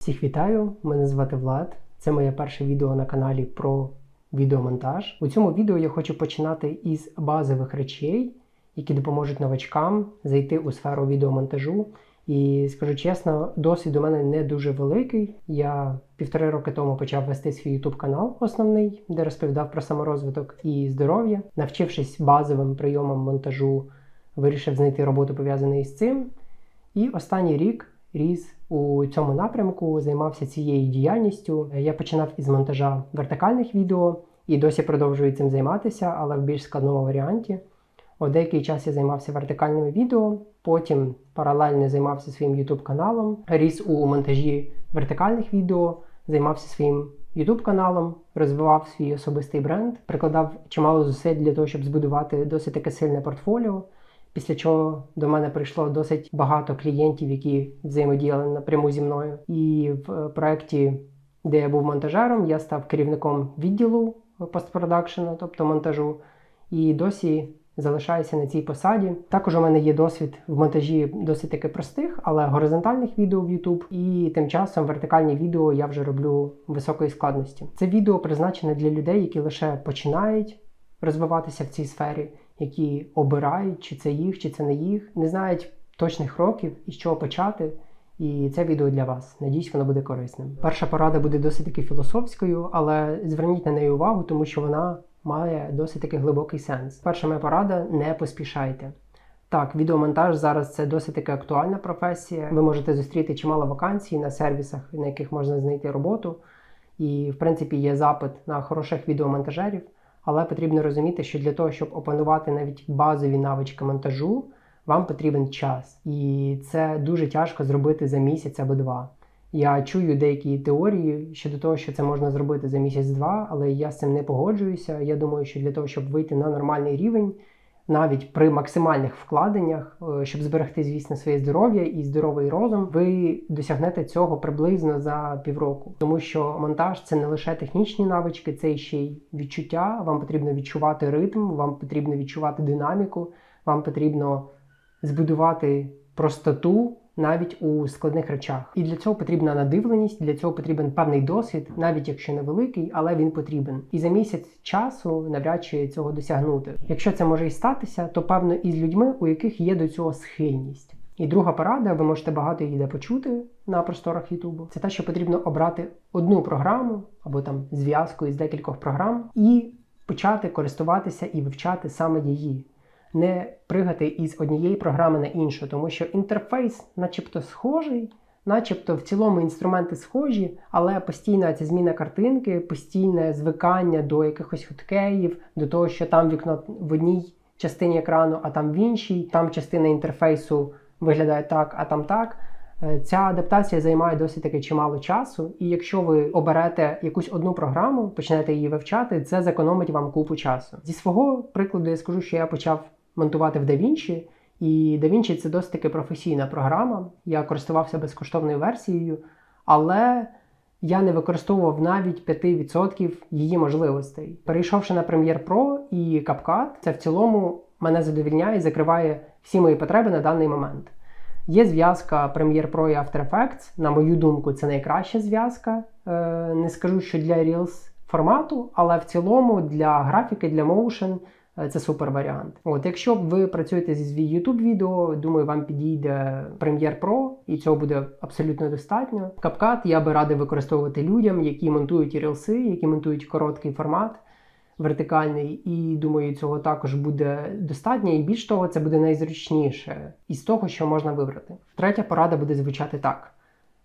Всіх вітаю! Мене звати Влад. Це моє перше відео на каналі про відеомонтаж. У цьому відео я хочу починати із базових речей, які допоможуть новачкам зайти у сферу відеомонтажу. І скажу чесно, досвід у мене не дуже великий. Я півтори роки тому почав вести свій YouTube канал основний, де розповідав про саморозвиток і здоров'я. Навчившись базовим прийомам монтажу, вирішив знайти роботу пов'язану із цим. І останній рік ріс у цьому напрямку, займався цією діяльністю. Я починав із монтажа вертикальних відео і досі продовжую цим займатися, але в більш складному варіанті. О деякий час я займався вертикальними відео, потім паралельно займався своїм YouTube каналом, ріс у монтажі вертикальних відео, займався своїм YouTube каналом, розвивав свій особистий бренд, прикладав чимало зусиль для того, щоб збудувати досить таке сильне портфоліо. Після чого до мене прийшло досить багато клієнтів, які взаємодіяли напряму зі мною. І в е, проєкті, де я був монтажером, я став керівником відділу постпродакшену, тобто монтажу, і досі залишаюся на цій посаді. Також у мене є досвід в монтажі досить таки простих, але горизонтальних відео в YouTube. І тим часом вертикальні відео я вже роблю високої складності. Це відео призначене для людей, які лише починають розвиватися в цій сфері які обирають, чи це їх, чи це не їх, не знають точних кроків і з чого почати. І це відео для вас. Надіюсь, воно буде корисним. Перша порада буде досить таки філософською, але зверніть на неї увагу, тому що вона має досить таки глибокий сенс. Перша моя порада не поспішайте. Так, відеомонтаж зараз це досить таки актуальна професія. Ви можете зустріти чимало вакансій на сервісах, на яких можна знайти роботу. І, в принципі, є запит на хороших відеомонтажерів. Але потрібно розуміти, що для того, щоб опанувати навіть базові навички монтажу, вам потрібен час. І це дуже тяжко зробити за місяць або два. Я чую деякі теорії щодо того, що це можна зробити за місяць-два, але я з цим не погоджуюся. Я думаю, що для того, щоб вийти на нормальний рівень, навіть при максимальних вкладеннях, е, щоб зберегти, звісно, своє здоров'я і здоровий розум, ви досягнете цього приблизно за півроку. Тому що монтаж це не лише технічні навички, це ще й відчуття. Вам потрібно відчувати ритм, вам потрібно відчувати динаміку, вам потрібно збудувати простоту навіть у складних речах. І для цього потрібна надивленість, для цього потрібен певний досвід, навіть якщо невеликий, але він потрібен. І за місяць часу навряд чи цього досягнути. Якщо це може і статися, то певно із людьми, у яких є до цього схильність. І друга порада, ви можете багато її де почути на просторах Ютубу. Це те, що потрібно обрати одну програму або там зв'язку із декількох програм і почати користуватися і вивчати саме її не пригати із однієї програми на іншу, тому що інтерфейс, начебто, схожий, начебто в цілому інструменти схожі, але постійна ця зміна картинки, постійне звикання до якихось хоткеїв, до того, що там вікно в одній частині екрану, а там в іншій, там частина інтерфейсу виглядає так, а там так. Е, ця адаптація займає досить таки чимало часу, і якщо ви оберете якусь одну програму, почнете її вивчати, це зекономить вам купу часу. Зі свого прикладу я скажу, що я почав монтувати в DaVinci, і DaVinci це досить таки професійна програма. Я користувався безкоштовною версією, але я не використовував навіть 5% її можливостей. Перейшовши на Premiere Pro і CapCut, це в цілому мене задовільняє і закриває всі мої потреби на даний момент. Є зв'язка Premiere Pro і After Effects. На мою думку, це найкраща зв'язка. Е, не скажу, що для Reels формату, але в цілому для графіки, для Е, це супер варіант. От, якщо ви працюєте зі YouTube відео, думаю, вам підійде Premiere Pro, і цього буде абсолютно достатньо. CapCut я би радий використовувати людям, які монтують рілси, які монтують короткий формат. Вертикальний, і думаю, цього також буде достатньо, і більш того, це буде найзручніше із того, що можна вибрати. Третя порада буде звучати так: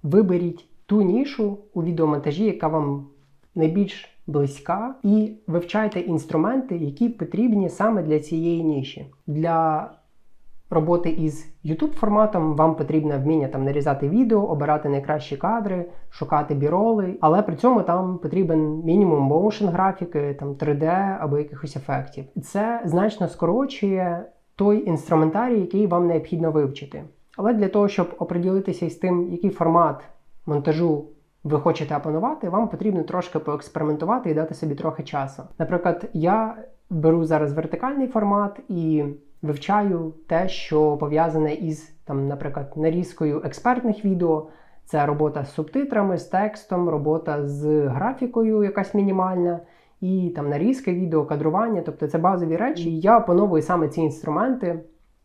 виберіть ту нішу у відеомонтажі, яка вам найбільш близька, і вивчайте інструменти, які потрібні саме для цієї ніші. Для роботи із YouTube форматом вам потрібно вміння там нарізати відео, обирати найкращі кадри, шукати біроли, але при цьому там потрібен мінімум моушен графіки, там 3D або якихось ефектів. Це значно скорочує той інструментарій, який вам необхідно вивчити. Але для того, щоб оприділитися із тим, який формат монтажу ви хочете опанувати, вам потрібно трошки поекспериментувати і дати собі трохи часу. Наприклад, я беру зараз вертикальний формат і вивчаю те, що пов'язане із, там, наприклад, нарізкою експертних відео, Це робота з субтитрами, з текстом, робота з графікою, якась мінімальна, і там нарізки відео, кадрування, тобто це базові речі. Я опановую саме ці інструменти.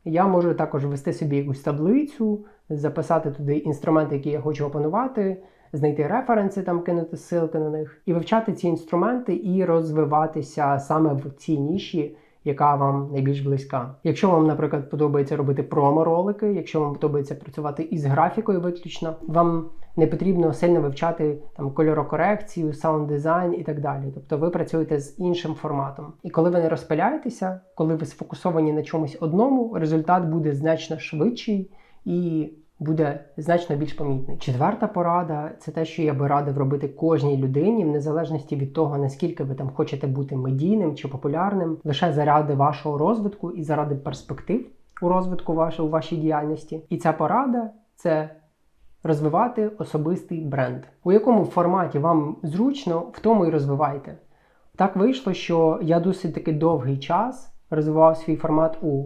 Я можу також ввести собі якусь таблицю, записати туди інструменти, які я хочу опанувати, знайти референси, там кинути ссылки на них, і вивчати ці інструменти і розвиватися саме в цій ніші, яка вам найбільш близька. Якщо вам, наприклад, подобається робити промо-ролики, якщо вам подобається працювати із графікою виключно, вам не потрібно сильно вивчати там кольорокорекцію, саунд дизайн і так далі. Тобто ви працюєте з іншим форматом. І коли ви не розпиляєтеся, коли ви сфокусовані на чомусь одному, результат буде значно швидший і буде значно більш помітний. Четверта порада це те, що я би радив робити кожній людині, в незалежності від того, наскільки ви там хочете бути медійним чи популярним, лише заради вашого розвитку і заради перспектив у розвитку вашого у вашій діяльності. І ця порада це розвивати особистий бренд. У якому форматі вам зручно, в тому і розвивайте. Так вийшло, що я досить таки довгий час розвивав свій формат у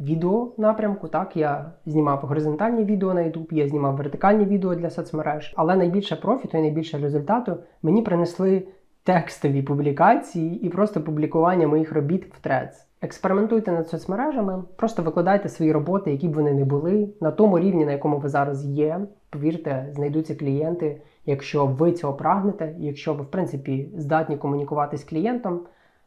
відео напрямку. Так, я знімав горизонтальні відео на YouTube, я знімав вертикальні відео для соцмереж, але найбільше профіту і найбільше результату мені принесли текстові публікації і просто публікування моїх робіт в Threads. Експериментуйте над соцмережами, просто викладайте свої роботи, які б вони не були, на тому рівні, на якому ви зараз є. Повірте, знайдуться клієнти, якщо ви цього прагнете, якщо ви, в принципі, здатні комунікувати з клієнтом,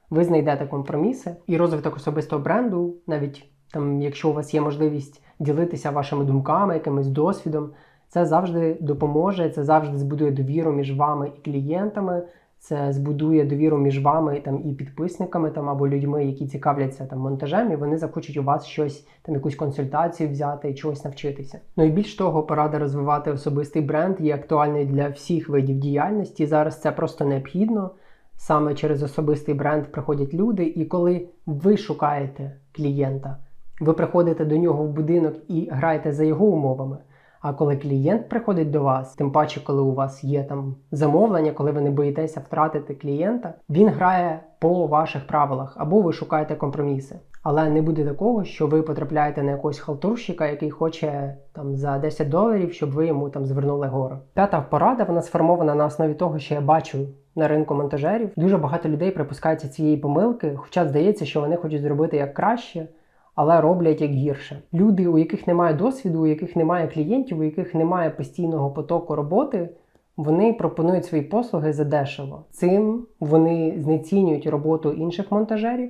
ви знайдете компроміси і розвиток особистого бренду, навіть там, якщо у вас є можливість ділитися вашими думками, якимось досвідом, це завжди допоможе, це завжди збудує довіру між вами і клієнтами. Це збудує довіру між вами там і підписниками, там або людьми, які цікавляться там монтажем, і вони захочуть у вас щось, там якусь консультацію взяти чогось навчитися. Ну і більш того, порада розвивати особистий бренд є актуальною для всіх видів діяльності. Зараз це просто необхідно. Саме через особистий бренд приходять люди, і коли ви шукаєте клієнта, ви приходите до нього в будинок і граєте за його умовами. А коли клієнт приходить до вас, тим паче, коли у вас є там замовлення, коли ви не боїтеся втратити клієнта, він грає по ваших правилах або ви шукаєте компроміси. Але не буде такого, що ви потрапляєте на якогось халтурщика, який хоче там за 10 доларів, щоб ви йому там звернули гору. П'ята порада вона сформована на основі того, що я бачу на ринку монтажерів. Дуже багато людей припускаються цієї помилки, хоча здається, що вони хочуть зробити як краще але роблять як гірше. Люди, у яких немає досвіду, у яких немає клієнтів, у яких немає постійного потоку роботи, вони пропонують свої послуги за дешево. Цим вони знецінюють роботу інших монтажерів,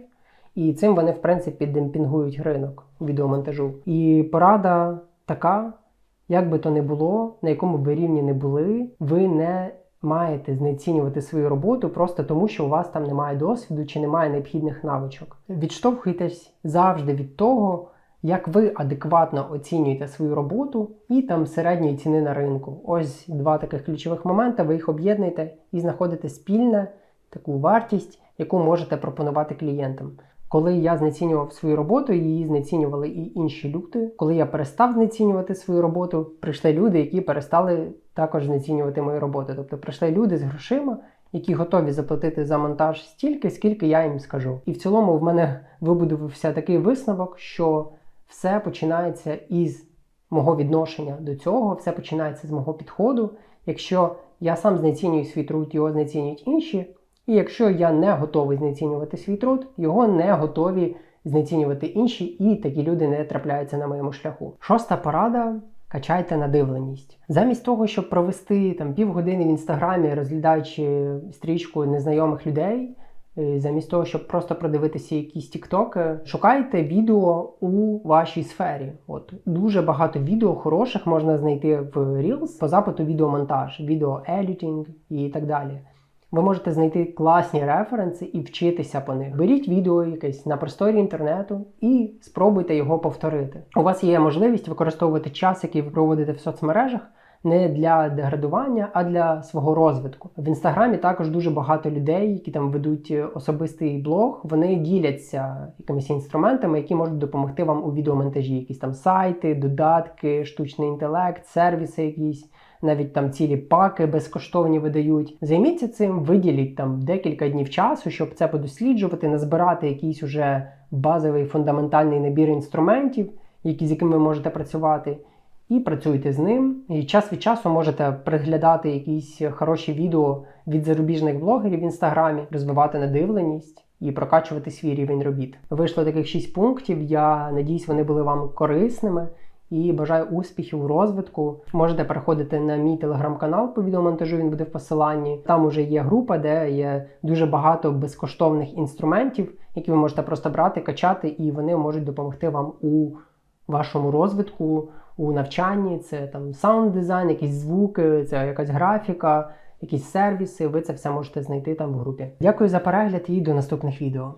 і цим вони, в принципі, демпінгують ринок відеомонтажу. І порада така. Як би то не було, на якому б ви рівні не були, ви не маєте знецінювати свою роботу просто тому, що у вас там немає досвіду чи немає необхідних навичок. Відштовхуйтесь завжди від того, як ви адекватно оцінюєте свою роботу і там середньої ціни на ринку. Ось два таких ключових моменти, ви їх об'єднуєте і знаходите спільне таку вартість, яку можете пропонувати клієнтам. Коли я знецінював свою роботу, її знецінювали і інші люди. Коли я перестав знецінювати свою роботу, прийшли люди, які перестали також знецінювати мою роботу. Тобто прийшли люди з грошима, які готові заплатити за монтаж стільки, скільки я їм скажу. І в цілому в мене вибудувався такий висновок, що все починається із мого відношення до цього, все починається з мого підходу. Якщо я сам знецінюю свій труд, його знецінюють інші. І якщо я не готовий знецінювати свій труд, його не готові знецінювати інші, і такі люди не трапляються на моєму шляху. Шоста порада. Качайте надивленість. Замість того, щоб провести там півгодини в інстаграмі, розглядаючи стрічку незнайомих людей, е, замість того, щоб просто продивитися якісь тіктоки, шукайте відео у вашій сфері. От дуже багато відео хороших можна знайти в Reels по запиту відеомонтаж, відеоедітінг і так далі ви можете знайти класні референси і вчитися по них. Беріть відео якесь на просторі інтернету і спробуйте його повторити. У вас є можливість використовувати час, який ви проводите в соцмережах. Не для деградування, а для свого розвитку. В інстаграмі також дуже багато людей, які там ведуть особистий блог, вони діляться якимись інструментами, які можуть допомогти вам у відеомонтажі. Якісь там сайти, додатки, штучний інтелект, сервіси якісь навіть там цілі паки безкоштовні видають. Займіться цим, виділіть там декілька днів часу, щоб це подосліджувати, назбирати якийсь уже базовий фундаментальний набір інструментів, які, з якими ви можете працювати. і працюйте з ним. І час від часу можете приглядати якісь хороші відео від зарубіжних блогерів в інстаграмі, розвивати надивленість і прокачувати свій рівень робіт. Вийшло таких 6 пунктів. Я надіюсь, вони були вам корисними. І бажаю успіхів у розвитку. Можете переходити на мій телеграм-канал по відеомонтажу, він буде в посиланні. Там уже є група, де є дуже багато безкоштовних інструментів, які ви можете просто брати, качати, і вони можуть допомогти вам у вашому розвитку, у навчанні. Це там саунд дизайн, якісь звуки, це якась графіка, якісь сервіси. Ви це все можете знайти там в групі. Дякую за перегляд і до наступних відео.